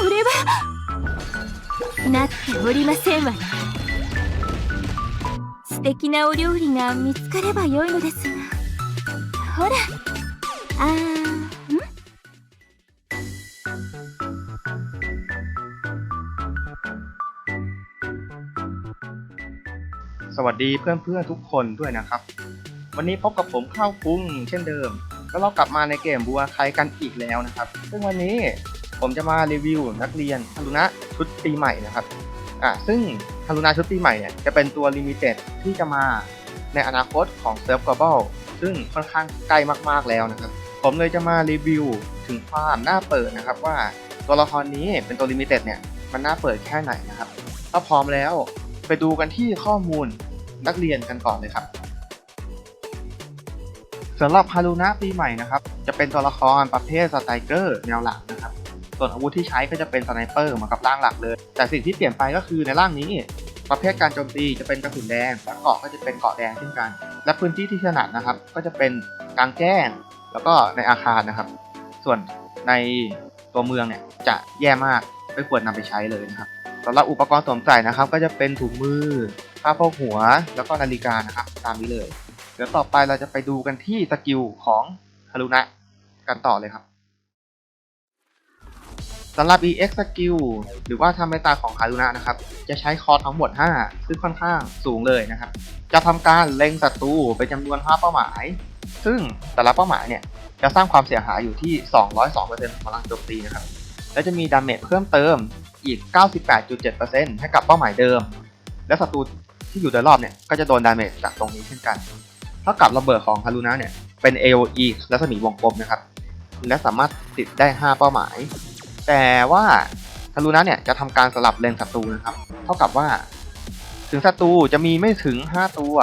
これはなっておりませんわね素敵なお料理が見つかればよいのですがほらあーん สวัสดีเพื่อนๆทุกคนด้วยนะครับ วันนี้พบกับผมข้าวฟุ้งเช่นเดิม แล้วเรากลับมาในเกมบัวใครกันอีกแล้วนะครับ ซึ่งวันนี้ผมจะมารีวิวนักเรียนฮารุนะชุดปีใหม่นะครับอะซึ่งฮารุนะชุดปีใหม่เนี่ยจะเป็นตัวลิมิเต็ดที่จะมาในอนาคตของเซิร์ฟก l o b a l ซึ่งค่อนข้างใกล้มากๆแล้วนะครับ ผมเลยจะมารีวิวถึงความน่าเปิดนะครับว่าตัวละครนี้เป็นตัวลิมิเต็ดเนี่ยมันน่าเปิดแค่ไหนนะครับถ้าพร้อมแล้วไปดูกันที่ข้อมูลนักเรียนกันก่อนเลยครับ สำหรับฮารุนะปีใหม่นะครับ จะเป็นตัวละครประเภทสไตรเกอร์แนวหลักนะครับ ส่วนอาวุธที่ใช้ก็จะเป็นสไนเปอร์เหมือนกับร่างหลักเลย แต่สิ่งที่เปลี่ยนไปก็คือในร่างนี้ ประเภทการโจมตีจะเป็นกระสุนแดงและเกาะก็จะเป็นเกาะแดงเช่นกัน และพื้นที่ที่ถนัดนะครับ ก็จะเป็นกลางแจ้ง แล้วก็ในอาคารนะครับ ส่วนในตัวเมืองเนี่ยจะแย่มากไม่ควรนำไปใช้เลยนะครับสำหรับอุปกรณ์สวมใส่นะครับ ก็จะเป็นถุงมือผ้าโพกหัว แล้วก็นาฬิกานะครับ ตามนี้เลย เดี๋ยวต่อไปเราจะไปดูกันที่สกิลของฮารุนะกันต่อเลยครับสำหรับ EX สกิลหรือว่าทำให้ตาของฮารุนะนะครับ จะใช้คอร์สทั้งหมด 5 ซึ่งค่อนข้างสูงเลยนะครับ จะทำการเล็งศัตรูเป็นจำนวน 5 เป้าหมาย ซึ่งแต่ละเป้าหมายเนี่ย จะสร้างความเสียหายอยู่ที่ 202%ของพลังโจมตีนะครับ และจะมีดาเมจเพิ่มเติมอีก 98.7%ให้กับเป้าหมายเดิม และศัตรูที่อยู่โดยรอบเนี่ย ก็จะโดนดาเมจจากตรงนี้เช่นกัน เท่ากับระเบิดของฮารุนะเนี่ยเป็น AOE รัศมีวงกลมนะครับ และสามารถติดได้ 5 เป้าหมาย แต่ว่าฮารุนะเนี่ยจะทำการสลับเลนศัตรูนะครับ เท่ากับว่า ถึงศัตรูจะมีไม่ถึง 5 ตัว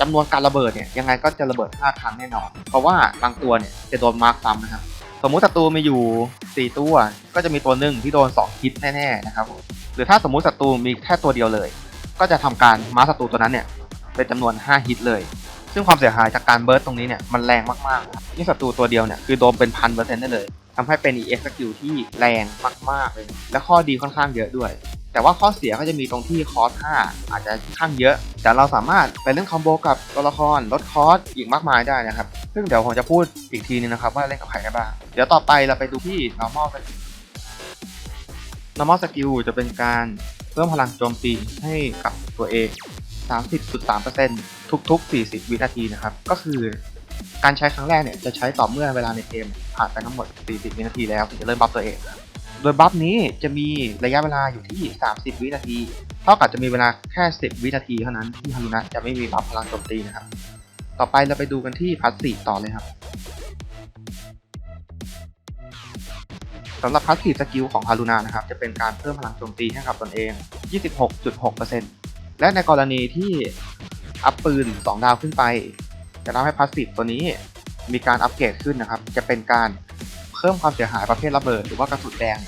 จำนวนการระเบิดเนี่ยยังไงก็จะระเบิด 5 ครั้งแน่นอน เพราะว่าบางตัวเนี่ยจะโดนมาร์คซ้ำนะครับ สมมุติศัตรูมีอยู่ 4 ตัว ก็จะมีตัวหนึ่งที่โดน2ฮิตแน่ๆนะครับ หรือถ้าสมมุติศัตรูมีแค่ตัวเดียวเลย ก็จะทำการมาร์คศัตรูตัวนั้นเนี่ยเป็นจำนวน 5 ฮิตเลย ซึ่งความเสียหายจากการเบิร์ตตรงนี้เนี่ยมันแรงมากๆนะครับนี่ศัตรูตัวเดียวเนี่ยคือโดนเป็นพันเปอร์เซ็นต์ได้เลยทำให้เป็น EX สกิลที่แรงมากๆเลยและข้อดีค่อนข้างเยอะด้วย แต่ว่าข้อเสียก็จะมีตรงที่คอส5อาจจะค่อนข้างเยอะ แต่เราสามารถไปเล่นคอมโบกับตัวละครลดคอสอีกมากมายได้นะครับ ซึ่งเดี๋ยวผมจะพูดอีกทีนึงนะครับว่าเล่นกับใครได้บ้าง เดี๋ยวต่อไปเราไปดูที่ normal skill normal skill จะเป็นการเพิ่มพลังโจมตีให้กับตัวเอง 30.3%ทุกๆ 40 วินาทีนะครับ ก็คือการใช้ครั้งแรกเนี่ยจะใช้ต่อเมื่อเวลาในเกมผ่านไปทั้งหมด 40 วินาทีแล้วถึงจะเริ่มบัฟตัวเอง โดยบัฟนี้จะมีระยะเวลาอยู่ที่ 30 วินาที เท่ากับจะมีเวลาแค่ 10 วินาทีเท่านั้นที่ฮารุนะจะไม่มีบัฟพลังโจมตีนะครับ ต่อไปเราไปดูกันที่พัสซีฟต่อเลยครับสำหรับพัสซีฟสกิลของฮารุนะนะครับ จะเป็นการเพิ่มพลังโจมตีให้กับตนเอง 26.6% และในกรณีที่อัพปืน 2 ดาวขึ้นไป จะทำให้พัสซีฟตัวนี้มีการอัปเกรดขึ้นนะครับ จะเป็นการเพิ่มความเสียหายประเภทระเบิด หรือว่ากระสุนแดง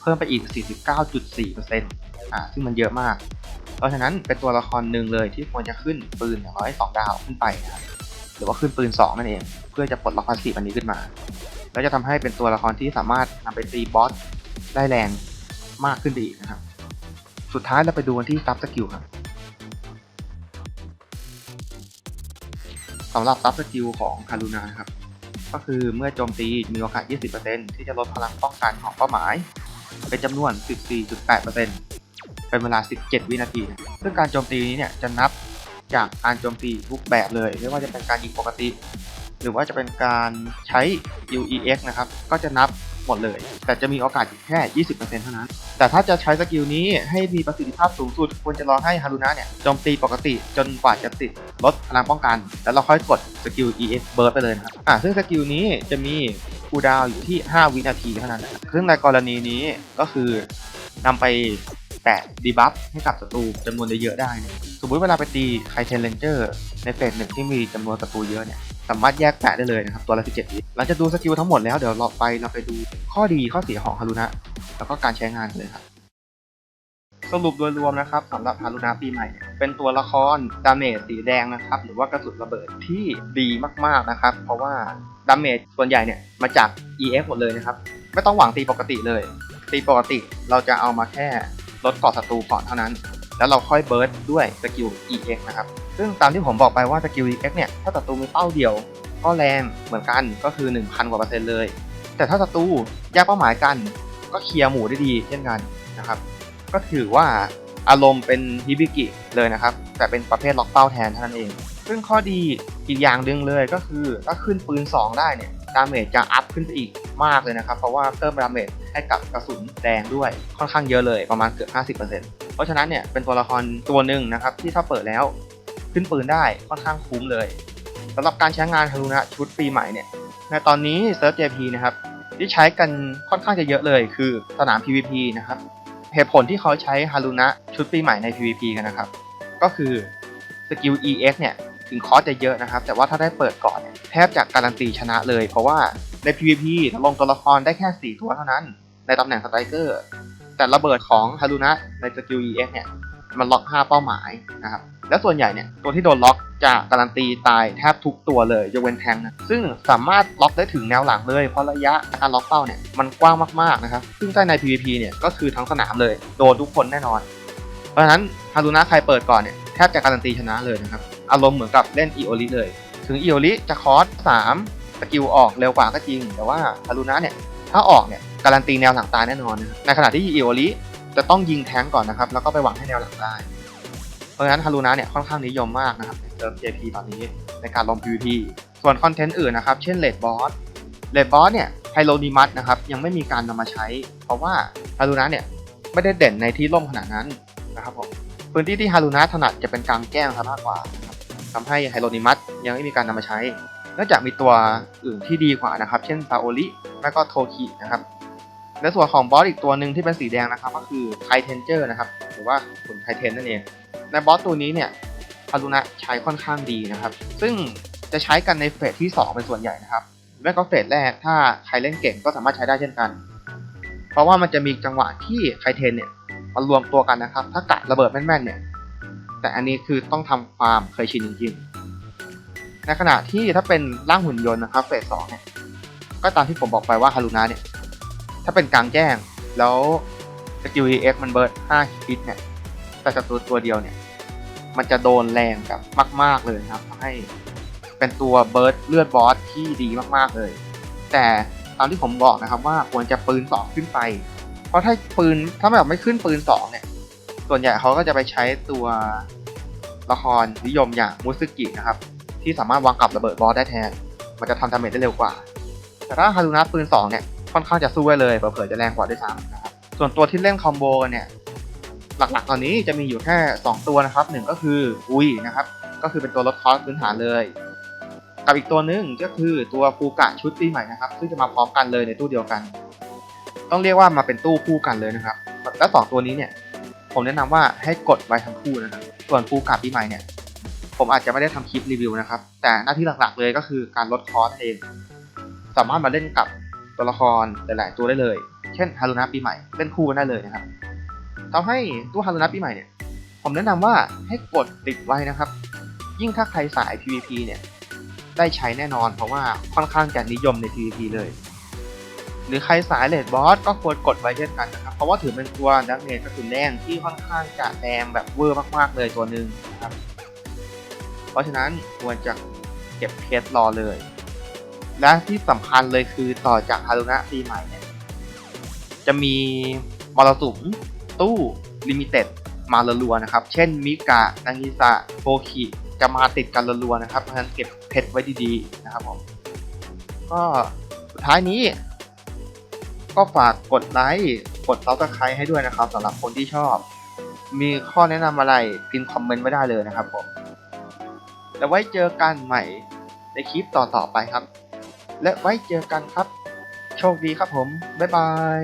เพิ่มไปอีก 49.4%อ่าซึ่งมันเยอะมาก เพราะฉะนั้นเป็นตัวละครหนึ่งเลยที่ควรจะขึ้นปืนอย่างน้อย2ดาวขึ้นไปนะครับหรือว่าขึ้นปืน 2 นั่นเอง เพื่อจะปลดล็อกพัสซีฟอันนี้ขึ้นมา แล้วจะทำให้เป็นตัวละครที่สามารถนำไปตีบอสได้แรงมากขึ้นไปอีกนะครับ สุดท้ายเราไปดูกันที่ซับสกิลครับ สำหรับซับสกิลของคารุนาครับ ก็คือเมื่อโจมตีมีโอกาส 20%ที่จะลดพลังป้องกันของเป้าหมาย เป็นจำนวน 14.8%เป็นเวลา 17 วินาที ซึ่งการโจมตีนี้เนี่ยจะนับจากการโจมตีทุกแบบเลย ไม่ว่าจะเป็นการยิงปกติ หรือว่าจะเป็นการใช้ UEX นะครับ ก็จะนับหมดเลย แต่จะมีโอกาสแค่ 20%เท่านั้น แต่ถ้าจะใช้สกิลนี้ให้มีประสิทธิภาพสูงสุด ควรจะรอให้ฮารุนะเนี่ยโจมตีปกติจนกว่าจะติดลดพลังป้องกัน แล้วเราค่อยกดสกิล EX Burst ไปเลยนะครับอ่าซึ่งสกิลนี้จะมีคูดาวอยู่ที่ 5 วินาทีเท่านั้นครับซึ่งในกรณีนี้ก็คือนำไปแปะดีบัฟให้กับศัตรูจำนวนเยอะๆได้นี่ยสมมติเวลาไปตีไคเทนเลนเจอร์ในเฟสหนึ่งที่มีจำนวนศัตรูเยอะเนี่ยสามารถแยกแปะได้เลยนะครับตัวละ17วิหลังจากดูสกิลทั้งหมดแล้วเดี๋ยวเราไปเราไปดูข้อดีข้อเสียของฮารุนะ แล้วก็การใช้งานเลยครับ สรุปโดยรวมนะครับสำหรับฮารุนะปีใหม่ เป็นตัวละครดาเมจสีแดงนะครับ หรือว่ากระสุนระเบิดที่ดีมากๆนะครับ เพราะว่าดาเมจส่วนใหญ่เนี่ยมาจาก EF หมดเลยนะครับ ไม่ต้องหวังตีปกติเลย ตีปกติเราจะเอามาแค่ลดกราะศัตรูก่อนเท่านั้นแล้วเราค่อยเบิร์ดด้วยสกิล EX นะครับ ซึ่งตามที่ผมบอกไปว่าสกิล EX เนี่ย ถ้าศัตรูมีเป้าเดียว ก็แรงเหมือนกันก็คือ 1,000 กว่าเปอร์เซ็นต์เลย แต่ถ้าศัตรูแยกเป้าหมายกัน ก็เคลียร์หมู่ได้ดีเช่นกันนะครับ ก็ถือว่าอารมณ์เป็นฮิบิกิเลยนะครับ แต่เป็นประเภทล็อกเป้าแทนเท่านั้นเอง ซึ่งข้อดีอีกอย่างหนึ่งเลยก็คือถ้าขึ้นปืน 2 ได้เนี่ยดาเมจจะอัพขึ้นไปอีกมากเลยนะครับ เพราะว่าเพิ่มดาเมจให้กับกระสุนแดงด้วยค่อนข้างเยอะเลยประมาณเกือบ 50%เพราะฉะนั้นเนี่ยเป็นตัวละครตัวหนึ่งนะครับที่ถ้าเปิดแล้วขึ้นปืนได้ค่อนข้างคุ้มเลยสำหรับการใช้งานฮารุนะชุดปีใหม่เนี่ยในตอนนี้เซิร์ฟ JP นะครับ ที่ใช้กันค่อนข้างจะเยอะเลยคือสนาม PVP นะครับ เหตุผลที่เขาใช้ฮารุนะชุดปีใหม่ใน PVP กันนะครับ ก็คือสกิล EX เนี่ยถึงคอสจะเยอะนะครับ แต่ว่าถ้าได้เปิดก่อนเนี่ยแทบจะการันตีชนะเลย เพราะว่าใน PVP ลงตัวละครได้แค่ 4 ตัวเท่านั้น ในตำแหน่งสไตรเกอร์แต่ระเบิดของฮารุนะในสกิล EX เนี่ยมันล็อก 5 เป้าหมายนะครับ และส่วนใหญ่เนี่ยตัวที่โดนล็อกจะการันตีตายแทบทุกตัวเลยยกเว้นแทงนะซึ่งสามารถล็อกได้ถึงแนวหลังเลยเพราะระยะการล็อกเป้าเนี่ยมันกว้างมากๆนะครับซึ่งถ้ใน PVP เนี่ยก็คือทั้งสนามเลยโดนทุกคนแน่นอน เพราะฉะนั้นฮารุนะใครเปิดก่อนเนี่ยแทบจะการันตีชนะเลยนะครับอารมณ์เหมือนกับเล่นอีโอริเลย ถึงอีโอริจะคอส3สกิลออกเร็วกว่าก็จริง แต่ว่าฮารุนะเนี่ยถ้าออกเนี่ยการันตีแนวหลังตายแน่นอนนะในขณะที่อีโอริจะต้องยิงแทงก่อนนะครับแล้วก็ไปหวังให้แนวหลังได้ ราะฉะนั้นฮารุนะเนี่ยค่อนข้างนิยมมากนะครับในเซิร์ฟ JP ตอนนี้ในการลง PVP ส่วนคอนเทนต์อื่นนะครับ เช่นเลดบอสเลดบอสเนี่ยไฮโลนิมัสนะครับยังไม่มีการนำมาใช้ เพราะว่าฮารุนะเนี่ยไม่ได้เด่นในที่ร่มขนาดนั้นนะครับผมพื้นที่ที่ฮารุนะถนัดจะเป็นกลางแจ้งซะมากกว่านะครับทำให้ไฮโลนิมัสยังไม่มีการนำมาใช้เนื่องจากมีตัวอื่นที่ดีกว่านะครับ เช่นซาโอริและก็โทคินะครับในส่วนของบอสอีกตัวหนึ่งที่เป็นสีแดงนะครับ ก็คือไทเทนเจอร์นะครับ หรือว่าขุนไทเทนนั่นเอง ในบอสตัวนี้เนี่ยฮารุนะใช้ค่อนข้างดีนะครับ ซึ่งจะใช้กันในเฟสที่ 2 เป็นส่วนใหญ่นะครับและก็เฟสแรกถ้าใครเล่นเก่งก็สามารถใช้ได้เช่นกัน เพราะว่ามันจะมีจังหวะที่ไคเทนเนี่ยมารวมตัวกันนะครับ ถ้ากะระเบิดแม่นๆเนี่ย แต่อันนี้คือต้องทำความเคยชินจริงๆ ในขณะที่ถ้าเป็นร่างหุ่นยนต์นะครับเฟสสองเนี่ยก็ตามที่ผมบอกไปว่าฮารุนะเนี่ย ถ้าเป็นกลางแจ้งแล้วสกิล EX มันเบิร์ด5ฮิตเนี่ยแต่ศัตรูตัวเดียวเนี่ย มันจะโดนแรงแบบมาก ๆเลยครับทำให้เป็นตัวเบิร์ดเลือดบอสที่ดีมากๆเลย แต่ตามที่ผมบอกนะครับว่าควรจะปืน2ขึ้นไป เพราะถ้าปืนถ้าแบบไม่ขึ้นปืน2เนี่ย ส่วนใหญ่เขาก็จะไปใช้ตัวละครนิยมอย่างมุสกินะครับ ที่สามารถวางกับระเบิดบอสได้แทน มันจะทำดาเมจได้เร็วกว่า แต่ถ้าฮารุนะปืน2เนี่ยค่อนข้างจะสู้ไว้เลยเผื่อจะแรงกว่าด้วยซ้ำนะครับส่วนตัวที่เล่นคอมโบกันเนี่ย หลักๆ ตอนนี้จะมีอยู่แค่ 2 ตัวนะครับหนึ่งก็คืออุยนะครับ ก็คือเป็นตัวลดคอสพื้นฐานเลย กับอีกตัวหนึงก็คือตัวฟูกะชุดปีใหม่นะครับ ซึ่งจะมาพร้อมกันเลยในตู้เดียวกัน ต้องเรียกว่ามาเป็นตู้คู่กันเลยนะครับ และสองตัวนี้เนี่ย ผมแนะนำว่าให้กดไว้ทั้งคู่นะครับ ส่วนฟูกะปีใหม่เนี่ยผมอาจจะไม่ได้ทำคลิปรีวิวนะครับ แต่หน้าที่หลักๆเลยก็คือการลดคอสเอง สามารถมาเล่นกับตัวละครหลาย ๆ ตัวได้เลย เช่นฮารุนะปีใหม่เล่นคู่กันได้เลยนะครับ ทำให้ตู้ฮารุนะปีใหม่เนี่ย ผมแนะนำว่าให้กดติดไว้นะครับ ยิ่งถ้าใครสาย PVP เนี่ยได้ใช้แน่นอน เพราะว่าค่อนข้างจะนิยมใน PVP เลย หรือใครสายเลดบอสก็ควรกดไว้เช่นกันนะครับ เพราะว่าถือเป็นตัวดักเมจกระสุนแดงที่ค่อนข้างจะแดงแบบเวอร์มากๆเลยตัวหนึ่งนะครับ เพราะฉะนั้นควรจะเก็บเพชรรอเลย และที่สำคัญเลยคือต่อจากฮารุนะปีใหม่เนี่ยจะมีมรสุม ตู้ลิมิเต็ดมาละลัวนะครับ เช่นมิกะนางิสะโฟคิจะมาติดกันรัวนะครับ เพราะฉะนั้นเก็บเพชรไว้ดีๆนะครับผม ก็สุดท้ายนี้ ก็ฝากกดไลค์ กดซับสไครต์ให้ด้วยนะครับสำหรับคนที่ชอบ มีข้อแนะนำอะไรพิมพ์คอมเมนต์ไว้ได้เลยนะครับผมแล้วไว้เจอกันใหม่ในคลิปต่อๆไปครับ และไว้เจอกันครับ โชคดีครับผม บ๊ายบาย